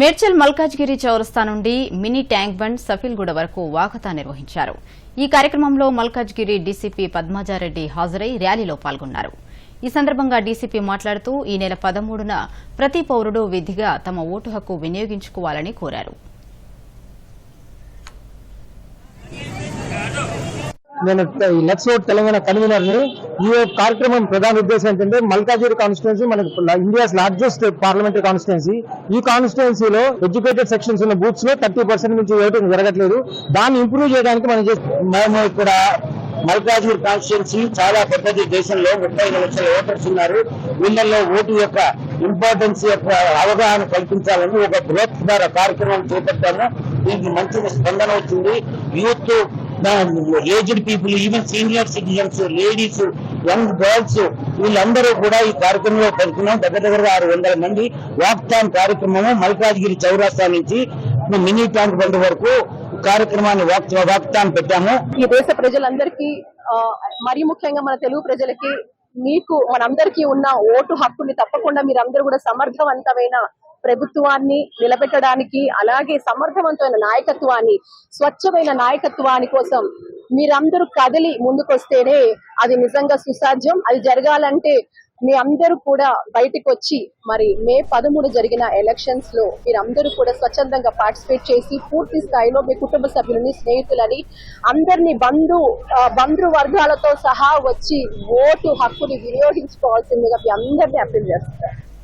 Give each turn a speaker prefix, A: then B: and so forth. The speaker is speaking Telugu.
A: మేడ్చల్ మల్కాజ్గిరి చౌరస్తా నుండి మినీ ట్యాంక్ బండ్ సఫీల్గూడ వరకు వాకతా నిర్వహించారు. ఈ కార్యక్రమంలో మల్కాజ్గిరి డీసీపీ పద్మాజారెడ్డి హాజరై ర్యాలీలో పాల్గొన్నారు. ఈ సందర్భంగా డీసీపీ మాట్లాడుతూ ఈ నెల పదమూడున ప్రతి పౌరుడు విధిగా తమ ఓటు హక్కు వినియోగించుకోవాలని కోరారు.
B: నేను ఈ ఓట్ తెలంగాణ కన్వీనర్ని ఈ యొక్క కార్యక్రమం ప్రధాన ఉద్దేశం ఏంటంటే మల్కాజిరి కాన్స్టిట్యున్సీ మనకి ఇండియాస్ లార్జెస్ట్ పార్లమెంటరీ కాన్స్టిట్యున్సీ ఈ కాన్స్టిట్యున్సీలో ఎడ్యుకేటెడ్ సెక్షన్స్ ఉన్న బూత్స్లో థర్టీ పర్సెంట్ నుంచి ఓటింగ్ జరగట్లేదు. దాన్ని ఇంప్రూవ్ చేయడానికి మనం
C: మేము ఇక్కడ మల్కాజ్గిరి కాన్స్టిట్యున్సీ చాలా పెద్దది దేశంలో. ముప్పై లక్షల ఓటర్స్ ఉన్నారు. వీళ్ళల్లో ఓటు యొక్క ఇంపార్టెన్స్ యొక్క అవగాహన కల్పించాలని ఒక బృహత్కార కార్యక్రమం చేపట్టాము. దీనికి మంచి స్పందన వచ్చింది. Youth aged people even senior citizens ladies young girls వీళ్ళందరూ కూడా ఈ కార్యక్రమంలో పాల్గొన్నాం. దగ్గర దగ్గర ఆరు వందల మంది వాక్థాన్ కార్యక్రమము మల్కాజ్గిరి చౌరాస్తా నుంచి మినీ ట్యాంక్ బండ్ వరకు కార్యక్రమాన్ని వాక్ వాక్థాన్ పెట్టాము.
D: ఈ దేశ ప్రజలందరికీ మరీ ముఖ్యంగా మన తెలుగు ప్రజలకి మీకు మనందరికీ ఉన్న ఓటు హక్కుని తప్పకుండా మీరందరూ కూడా సమర్థవంతమైన ప్రభుత్వాన్ని నిలబెట్టడానికి అలాగే సమర్థవంతమైన నాయకత్వాన్ని స్వచ్ఛమైన నాయకత్వాన్ని కోసం మీరందరూ కదిలి ముందుకొస్తేనే అది నిజంగా సుసాధ్యం. అది జరగాలంటే మీ అందరూ కూడా బయటికి వచ్చి మరి మే పదమూడు జరిగిన ఎలక్షన్స్లో మీరందరూ కూడా స్వచ్ఛందంగా పార్టిసిపేట్ చేసి పూర్తి స్థాయిలో మీ కుటుంబ సభ్యులని స్నేహితులని అందరినీ బంధు బంధు వర్గాలతో సహా వచ్చి ఓటు హక్కుని వినియోగించుకోవాల్సిందిగా మీ అందరినీ అప్పీల్ చేస్తారు